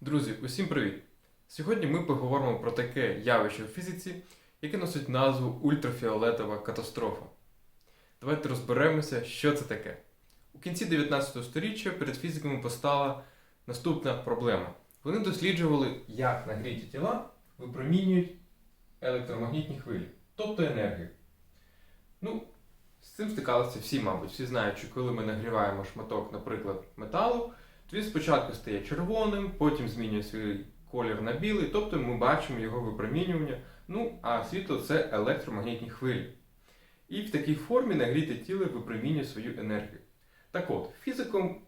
Друзі, усім привіт! Сьогодні ми поговоримо про таке явище у фізиці, яке носить назву ультрафіолетова катастрофа. Давайте розберемося, що це таке. У кінці 19 століття перед фізиками постала наступна проблема. Вони досліджували, як нагріті тіла випромінюють електромагнітні хвилі, тобто енергію. Ну, з цим стикалися всі, мабуть. Всі знають, що коли ми нагріваємо шматок, наприклад, металу, він спочатку стає червоним, потім змінює свій колір на білий, тобто ми бачимо його випромінювання. Ну, а світло це електромагнітні хвилі. І в такій формі нагріте тіло випромінює свою енергію. Так от, фізикам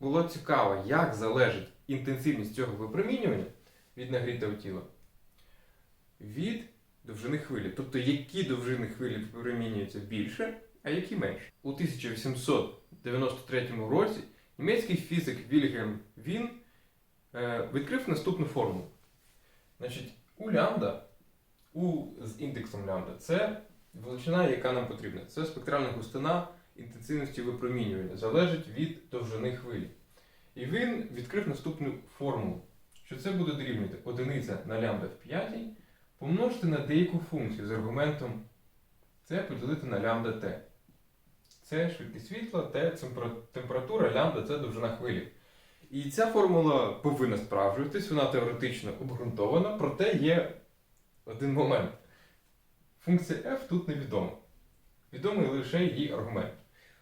було цікаво, як залежить інтенсивність цього випромінювання від нагрітого тіла від довжини хвилі. Тобто, які довжини хвилі випромінюються більше, а які менше. У 1893 році німецький фізик Вільгельм Він е, відкрив наступну формулу. Значить, у лямбда, у з індексом лямбда, це величина, яка нам потрібна. Це спектральна густина інтенсивності випромінювання, залежить від довжини хвилі. І він відкрив наступну формулу, що це буде дорівнювати одиниця на лямбда в п'ятій помножити на деяку функцію з аргументом це поділити на лямбда t. Це швидкість світла, Т температура, лямбда це довжина хвилі. І ця формула повинна справджуватись, вона теоретично обґрунтована, проте є один момент. Функція f тут невідома. Відомий лише її аргумент.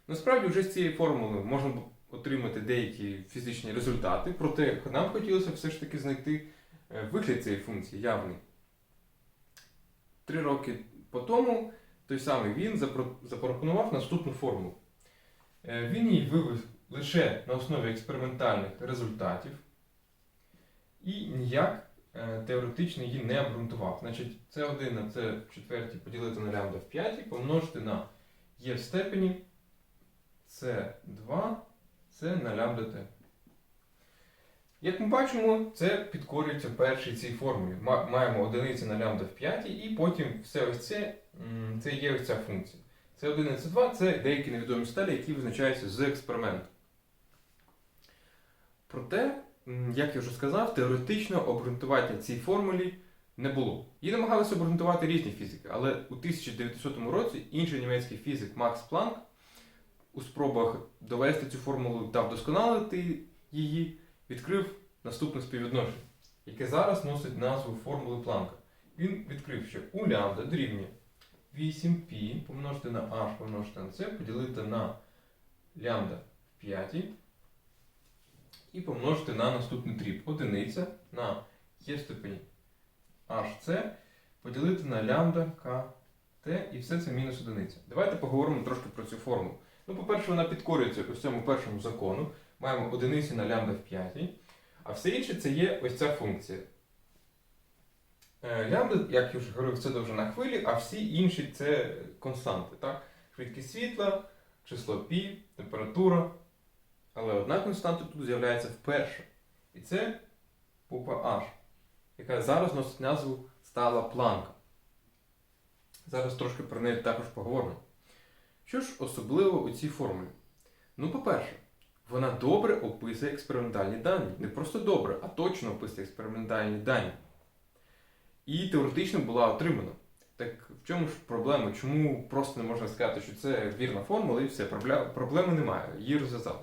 Насправді, вже з цієї формули можна отримати деякі фізичні результати, проте нам хотілося все ж таки знайти е, вигляд цієї функції явний. Три роки по тому той самий він запропонував наступну формулу. Е, Він її вивів лише на основі експериментальних результатів і ніяк е, теоретично її не обґрунтував. Значить, це 1 на це в четвертій поділити на лямбда в п'ятій, помножити на є в степені це 2 це на лямбда t. Як ми бачимо, це підкорюється першій цій формулі. Маємо одиниці на лямбда в п'ятій, і потім все ось це, це є ось ця функція. Це 1 і це 2 це деякі невідомі стелі, які визначаються з експерименту. Проте, як я вже сказав, теоретично обґрунтування цій формулі не було. Її намагалися обґрунтувати різні фізики, але у 1900 році інший німецький фізик Макс Планк у спробах довести цю формулу та вдосконалити її відкрив наступне співвідношення, яке зараз носить назву формули Планка. Він відкрив, що у лямбда дорівнює 8π помножити на h помножити на c, поділити на лямбда в п'ятій і помножити на наступний дріб. Одиниця на є степені hc поділити на лямбда kt і все це мінус одиниця. Давайте поговоримо трошки про цю формулу. Ну, по-перше, вона підкорюється ось цьому першому закону. Маємо одиниці на лямбда в п'ятій, а все інше це є ось ця функція. Е, Лямбда, як я вже говорив, це довжина хвилі, а всі інші це константи. Так? Швидкість світла, число π, температура. Але одна константа тут з'являється вперше. І це буква H, яка зараз носить назву стала планка. Зараз трошки про неї також поговоримо. Що ж особливо у цій формулі? Ну, по-перше, вона добре описує експериментальні дані. Не просто добре, а точно описує експериментальні дані. І теоретично була отримана. Так в чому ж проблема? Чому просто не можна сказати, що це вірна формула і все, проблеми немає, її розв'язали.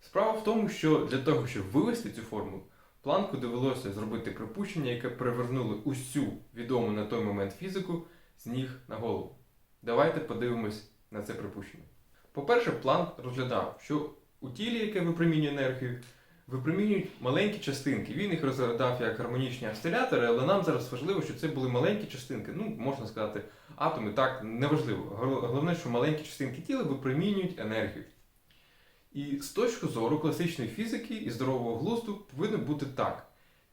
Справа в тому, що для того, щоб вивести цю формулу, планку довелося зробити припущення, яке перевернуло усю відому на той момент фізику з ніг на голову. Давайте подивимось на це припущення. По-перше, Планк розглядав, що у тілі, яке випромінює енергію, випромінюють маленькі частинки. Він їх розглядав як гармонічні осцилятори, але нам зараз важливо, що це були маленькі частинки. Ну, можна сказати, атоми, так, неважливо. Головне, що маленькі частинки тіла випромінюють енергію. І з точки зору класичної фізики і здорового глузду повинно бути так.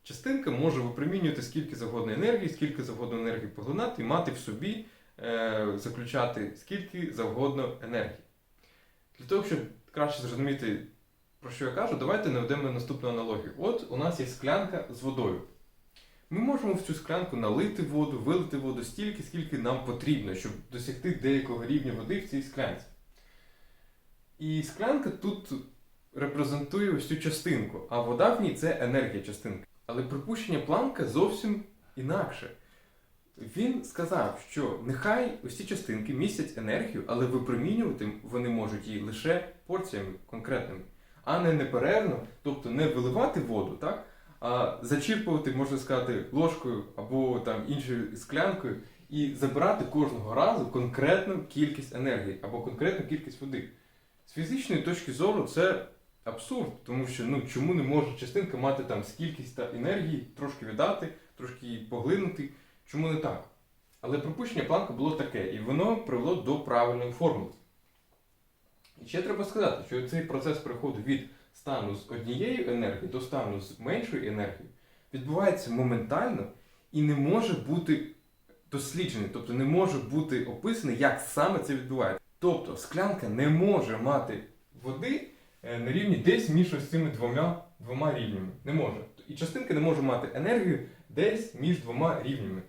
Частинка може випромінювати скільки завгодно енергії, скільки завгодно енергії поглинати і мати в собі е, заключати скільки завгодно енергії. Для того, щоб краще зрозуміти, про що я кажу, давайте наведемо наступну аналогію. От у нас є склянка з водою. Ми можемо в цю склянку налити воду, вилити воду стільки, скільки нам потрібно, щоб досягти деякого рівня води в цій склянці. І склянка тут репрезентує ось цю частинку, а вода в ній це енергія частинки. Але припущення Планка зовсім інакше. Він сказав, що нехай ці частинки містять енергію, але випромінювати вони можуть її лише порціями конкретними, а не неперервно, тобто не виливати воду, так? а зачерпувати, можна сказати, ложкою або там іншою склянкою і забирати кожного разу конкретну кількість енергії або конкретну кількість води. З фізичної точки зору це абсурд, тому що ну, чому не може частинка мати там скількись та енергії, трошки віддати, трошки її поглинути, чому не так? Але припущення планка було таке, і воно привело до правильної формули. І ще треба сказати, що цей процес переходу від стану з однією енергією до стану з меншою енергією відбувається моментально і не може бути досліджений, тобто не може бути описаний, як саме це відбувається. Тобто склянка не може мати води е, на рівні десь між ось цими двома, двома рівнями. Не може. І частинка не може мати енергію десь між двома рівнями.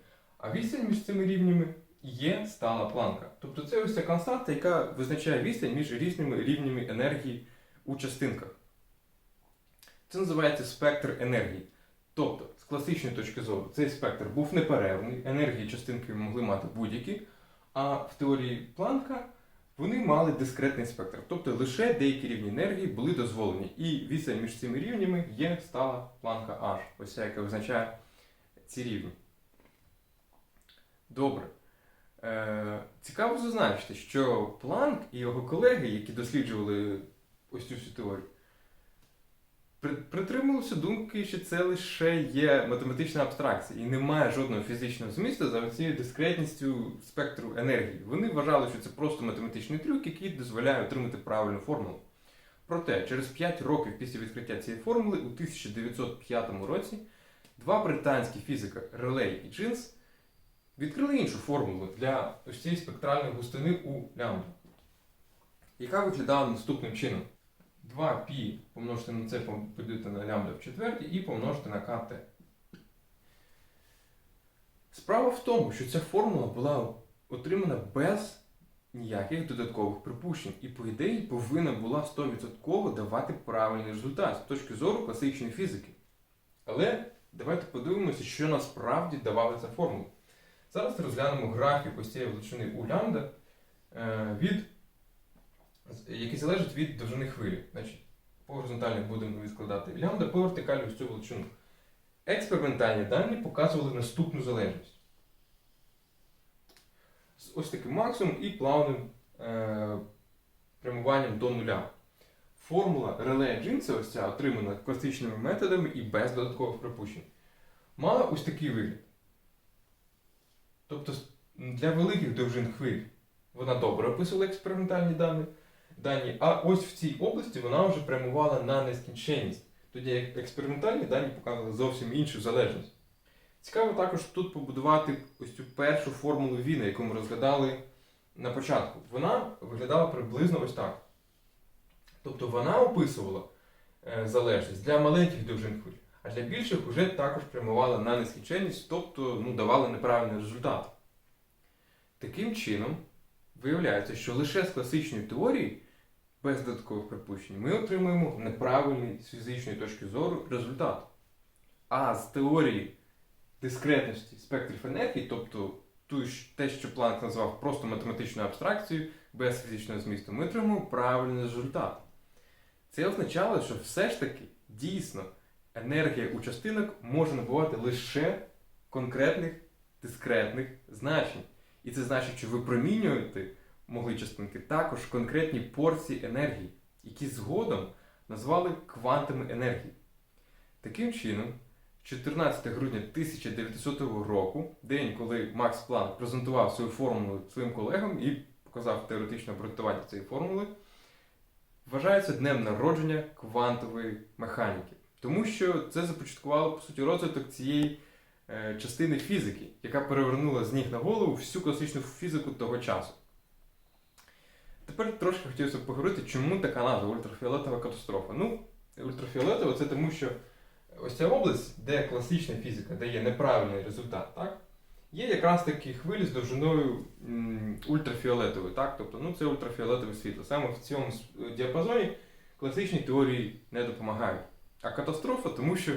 А відстань між цими рівнями є стала планка. Тобто це ось ця константа, яка визначає відстань між різними рівнями енергії у частинках. Це називається спектр енергії. Тобто, з класичної точки зору, цей спектр був неперервний, енергії частинки могли мати будь-які, а в теорії Планка вони мали дискретний спектр. Тобто лише деякі рівні енергії були дозволені. І відстань між цими рівнями є стала планка H, ось ця, яка визначає ці рівні. Добре. Е, цікаво зазначити, що Планк і його колеги, які досліджували ось цю всю теорію, притримувалися думки, що це лише є математична абстракція і немає жодного фізичного змісту за цією дискретністю спектру енергії. Вони вважали, що це просто математичний трюк, який дозволяє отримати правильну формулу. Проте, через 5 років після відкриття цієї формули, у 1905 році, два британські фізика Релей і Джинс відкрили іншу формулу для ось цієї спектральної густини у лямбда, яка виглядала наступним чином. 2π помножити на це поділити на лямбда в четвертій і помножити на КТ. Справа в тому, що ця формула була отримана без ніяких додаткових припущень і, по ідеї, повинна була 100% давати правильний результат з точки зору класичної фізики. Але давайте подивимося, що насправді давала ця формула. Зараз розглянемо графік ось цієї величини у лямбда е, від які залежать від довжини хвилі. Значить, по горизонталі будемо відкладати лямбда, по вертикалі ось цю величину. Експериментальні дані показували наступну залежність. З ось таким максимум і плавним е, прямуванням до нуля. Формула реле Джинса, ось ця отримана класичними методами і без додаткових припущень, мала ось такий вигляд. Тобто для великих довжин хвиль вона добре описувала експериментальні дані дані, а ось в цій області вона вже прямувала на нескінченність. Тоді як експериментальні дані показували зовсім іншу залежність. Цікаво також тут побудувати ось цю першу формулу Віна, яку ми розглядали на початку. Вона виглядала приблизно ось так. Тобто вона описувала е, залежність для маленьких довжин хвиль, а для більших вже також прямувала на нескінченність, тобто ну, давала неправильний результат. Таким чином, виявляється, що лише з класичної теорії без додаткових припущень, ми отримуємо неправильний з фізичної точки зору результат. А з теорії дискретності спектрів енергії, тобто те, що Планк назвав просто математичною абстракцією без фізичного змісту, ми отримуємо правильний результат. Це означало, що все ж таки дійсно енергія у частинок може набувати лише конкретних дискретних значень. І це значить, що випромінювати могли частинки також конкретні порції енергії, які згодом назвали квантами енергії. Таким чином, 14 грудня 1900 року, день, коли Макс Планк презентував свою формулу своїм колегам і показав теоретичне обґрунтування цієї формули, вважається днем народження квантової механіки. Тому що це започаткувало, по суті, розвиток цієї е, частини фізики, яка перевернула з ніг на голову всю класичну фізику того часу. Тепер трошки хотілося б поговорити, чому така назва ультрафіолетова катастрофа. Ну, ультрафіолетова це тому, що ось ця область, де класична фізика дає неправильний результат, так? Є якраз такі хвилі з довжиною ультрафіолетової, так? Тобто, ну, це ультрафіолетове світло. Саме в цьому діапазоні класичні теорії не допомагають. А катастрофа, тому що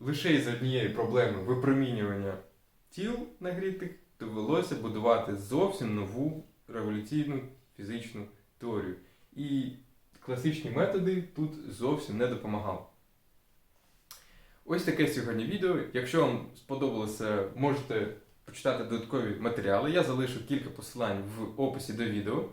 лише із однієї проблеми випромінювання тіл нагрітих довелося будувати зовсім нову революційну фізичну теорію. І класичні методи тут зовсім не допомагали. Ось таке сьогодні відео. Якщо вам сподобалося, можете почитати додаткові матеріали. Я залишу кілька посилань в описі до відео.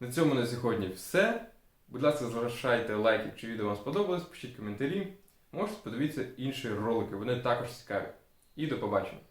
На цьому на сьогодні все. Будь ласка, залишайте лайк, якщо відео вам сподобалось, пишіть коментарі. Можете подивитися інші ролики, вони також цікаві. І до побачення!